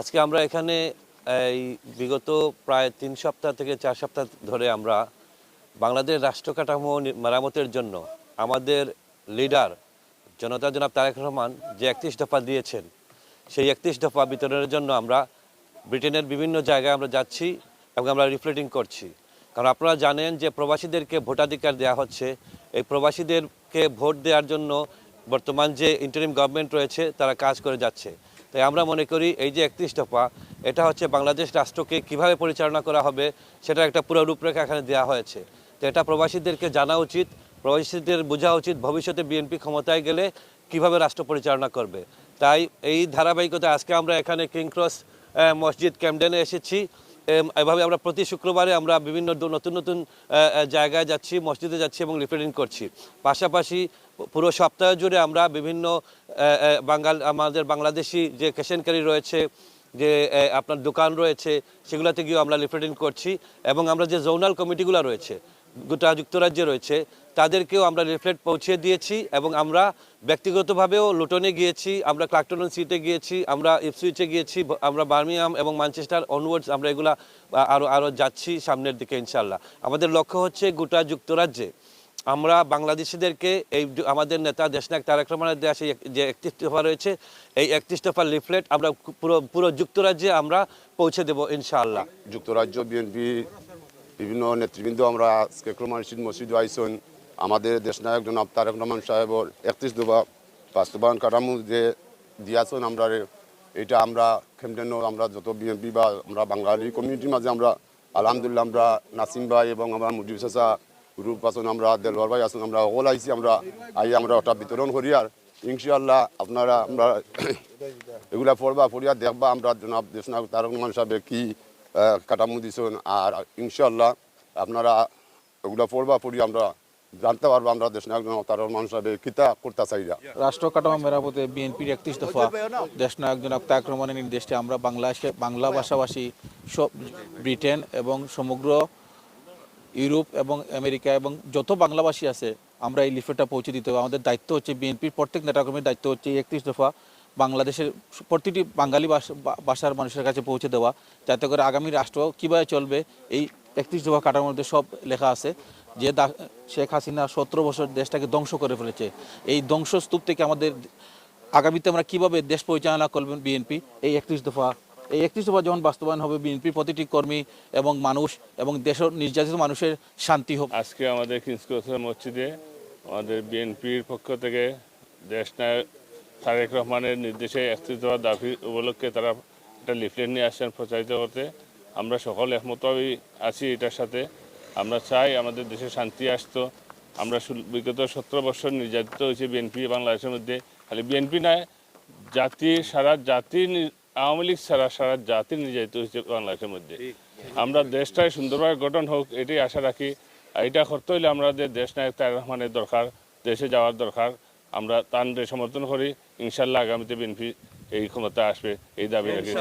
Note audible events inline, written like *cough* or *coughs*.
আজকে আমরা এখানে, এই বিগত প্রায় তিন সপ্তাহ থেকে চার সপ্তাহ ধরে আমরা বাংলাদেশ রাষ্ট্র কাঠামো মেরামতের জন্য আমাদের লিডার জনতা জনাব তারেক রহমান যে একত্রিশ দফা দিয়েছেন, সেই একত্রিশ দফা বিতরণের জন্য আমরা ব্রিটেনের বিভিন্ন জায়গায় আমরা যাচ্ছি এবং আমরা রিফ্লেটিং করছি। কারণ আপনারা জানেন যে প্রবাসীদেরকে ভোটাধিকার দেওয়া হচ্ছে। এই প্রবাসীদেরকে ভোট দেওয়ার জন্য বর্তমান যে ইন্টারিম গভর্নমেন্ট রয়েছে, তারা কাজ করে যাচ্ছে। তাই আমরা মনে করি এই যে একত্রিশ দফা, এটা হচ্ছে বাংলাদেশ রাষ্ট্রকে কীভাবে পরিচালনা করা হবে সেটা একটা পুরো রূপরেখা এখানে দেওয়া হয়েছে। তো এটা প্রবাসীদেরকে জানা উচিত, প্রবাসীদের বোঝা উচিত ভবিষ্যতে বিএনপি ক্ষমতায় গেলে কীভাবে রাষ্ট্র পরিচালনা করবে। তাই এই ধারাবাহিকতা আজকে আমরা এখানে কিংক্রস মসজিদ ক্যামডেনে এসেছি। এভাবে আমরা প্রতি শুক্রবারে আমরা বিভিন্ন নতুন নতুন জায়গায় যাচ্ছি, মসজিদে যাচ্ছি এবং রিপ্রেজেন্ট করছি। পাশাপাশি পুরো সপ্তাহ জুড়ে আমরা বিভিন্ন বাঙাল আমাদের বাংলাদেশি যে কেশনকারী রয়েছে, যে আপনার দোকান রয়েছে, সেগুলোতে গিয়েও আমরা রিপ্রেজেন্ট করছি এবং আমরা যে জোনাল কমিটিগুলো রয়েছে গোটা যুক্তরাজ্যে রয়েছে, তাদেরকেও আমরা লিফলেট পৌঁছে দিয়েছি এবং আমরা ব্যক্তিগতভাবেও লুটনে গিয়েছি, আমরা ক্লাকটন সিটে গিয়েছি, আমরা ইপসুইচে গিয়েছি, আমরা বার্মিয়াম এবং ম্যানচেস্টার অনওয়ার্ডস আমরা এগুলা আরও আরও যাচ্ছি সামনের দিকে ইনশাল্লাহ আমাদের লক্ষ্য হচ্ছে গোটা যুক্তরাজ্যে আমরা বাংলাদেশিদেরকে এই আমাদের নেতা দেশনায়ক তারেক রহমানের সেই যে একত্রিশ দফা রয়েছে, এই একত্রিশ দফার লিফলেট আমরা পুরো পুরো যুক্তরাজ্যে আমরা পৌঁছে দেবো ইনশাআল্লাহ। যুক্তরাজ্য বিএনপি বিভিন্ন নেতৃবৃন্দ আমরা আজকে ক্রমানুষ্ঠিত মসজিদ আইসন। আমাদের দেশনায়ক জনাব তারেক রহমান সাহেবর একত্রিশ দুবা বাস্তবায়ন কাঠামো যে দিয়াছেন আমরা এটা আমরা খেমটেন আমরা যত বিএনপি বা আমরা বাঙালি কমিউনিটির মাঝে আমরা আলহামদুলিল্লাহ আমরা নাসিম ভাই এবং আমার মুজিব চাচা গ্রুপ আছেন আমরা, দেলওয়ার ভাই আছেন, আমরা সকল আইসি, আমরা আই আমরা ওটা বিতরণ করি আর ইনশাআল্লাহ আপনারা আমরা *coughs* এগুলা পড়বা, পড়িয়া দেখবা আমরা জনাব দেশনায়ক তারক রহমান সাহেবের কি কাঠামো দিছেন আর ইনশাল্লাহ আপনারা ওগুলো পড়বা পড়ি আমরা জানতে পারব আমরা দেশনায়ক জনাব তারক রহমান সাহেব কিতা করতে চাইরা রাষ্ট্র কাঠামো মেরামতে বিএনপির একত্রিশ দফা দেশনায়ক জনাব তাক রহমানের নির্দেশে আমরা বাংলাদেশে, বাংলা ভাষাভাষী সব ব্রিটেন এবং সমগ্র ইউরোপ এবং আমেরিকা এবং যত বাংলাভাষী আছে, আমরা এই লিফলেটটা পৌঁছে দিতে হবে। আমাদের দায়িত্ব হচ্ছে বিএনপির, প্রত্যেক নেতাকর্মীর দায়িত্ব হচ্ছে একত্রিশ দফা বাংলাদেশের প্রতিটি বাঙালি ভাষা- বা- ভাষার মানুষের কাছে পৌঁছে দেওয়া, যাতে করে আগামী রাষ্ট্র কীভাবে চলবে, এই একত্রিশ দফা কাটার মধ্যে সব লেখা আছে, যে শেখ হাসিনা সতেরো বছর দেশটাকে ধ্বংস করে ফেলেছে। এই ধ্বংসস্তূপ থেকে আমাদের আগামীতে আমরা কীভাবে দেশ পরিচালনা করবেন বিএনপি? এই একত্রিশ দফা, এই একত্রিশ দফা যখন বাস্তবায়ন হবে, বিএনপির প্রতিটি কর্মী এবং মানুষ এবং দেশের নির্যাতিত মানুষের শান্তি হোক। আজকে আমাদের মসজিদে আমাদের বিএনপির পক্ষ থেকে দেশ তারেক রহমানের নির্দেশে একত্রিশ দফা দাবি উপলক্ষে তারা একটা লিফলেট নিয়ে আসছেন প্রচারিত করতে। আমরা সকল একমতভাবেই আছি এটার সাথে। আমরা চাই আমাদের দেশে শান্তি আসতো। আমরা বিগত সতেরো বছর নির্যাতিত হয়েছে বিএনপি বাংলাদেশের মধ্যে। খালি বিএনপি নয়, জাতি, সারা জাতি আওয়ামী লীগ ছাড়া সারা জাতি নির্যাতিত হয়েছে বাংলাদেশের মধ্যে। আমরা দেশটাই সুন্দরভাবে গঠন হোক, এটাই আশা রাখি। এটা করতে হলে আমাদের দেশ নায়ক তার রহমানের দরকার, দেশে যাওয়ার দরকার। আমরা তার সমর্থন করি। ইনশাল্লাহ আগামীতে বিএনপি এই ক্ষমতা আসবে এই দাবি রাখি।